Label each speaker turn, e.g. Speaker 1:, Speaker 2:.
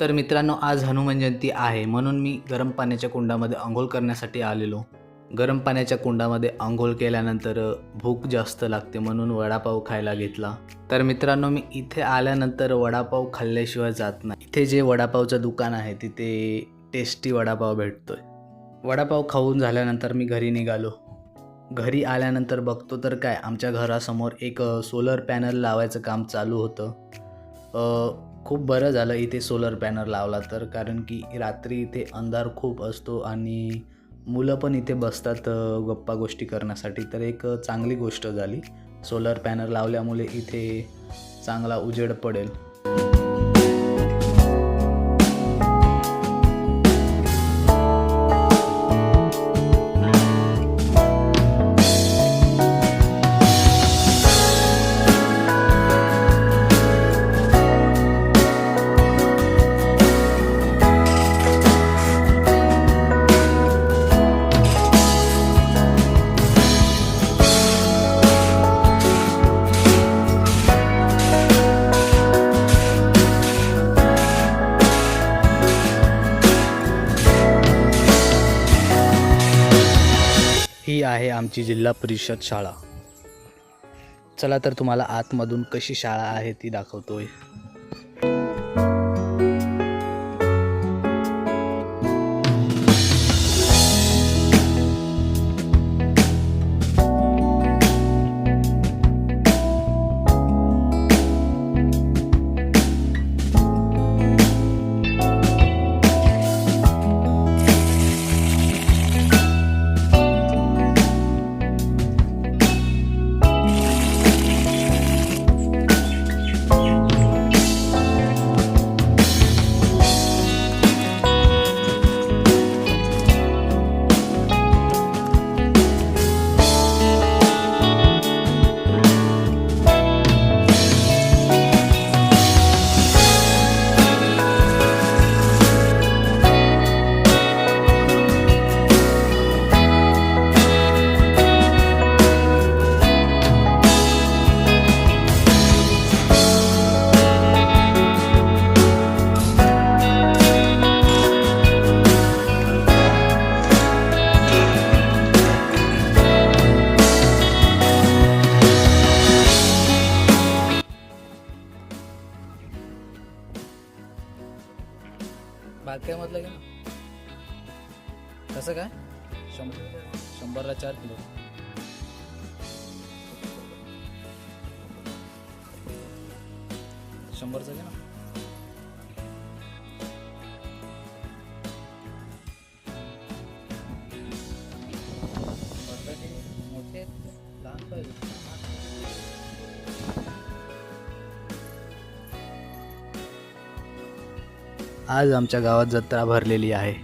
Speaker 1: तर मित्रांनो आज हनुमान जयंती आहे. म्हणून मी गरम पाण्याच्या कुंडामध्ये आंघोळ करण्यासाठी आलेलो. गरम पाण्याच्या कुंडामध्ये आंघोळ केल्यानंतर भूक जास्त लागते म्हणून वडापाव खायला घेतला. तर मित्रांनो मी इथे आल्यानंतर वडापाव खाल्ल्याशिवाय जात नाही. इथे जे वडापावचं दुकान आहे तिथे टेस्टी वडापाव भेटतोय. वडापाव खाऊन झाल्यानंतर मी घरी निघालो. घरी आल्यानंतर बघतो तर काय आमच्या घरासमोर एक सोलर पॅनल लावायचं काम चालू होतं. खूप बरं झालं इथे सोलर पॅनल लावला तर कारण की रात्री इथे अंधार खूप असतो आणि मुलं पण इथे बसतात गप्पा गोष्टी करण्यासाठी. तर एक चांगली गोष्ट झाली. सोलर पॅनल लावल्यामुळे इथे चांगला उजेड पडेल. ही आहे आमची जिल्हा परिषद शाळा. चला तर तुम्हाला आतमधून कशी शाळा आहे ती दाखवतोय. मधलं घे ना कसं काय? शंभर शंभरला चार किलो. शंभरचं घे ना. आज आमच्या गावात जत्रा भरलेली आहे.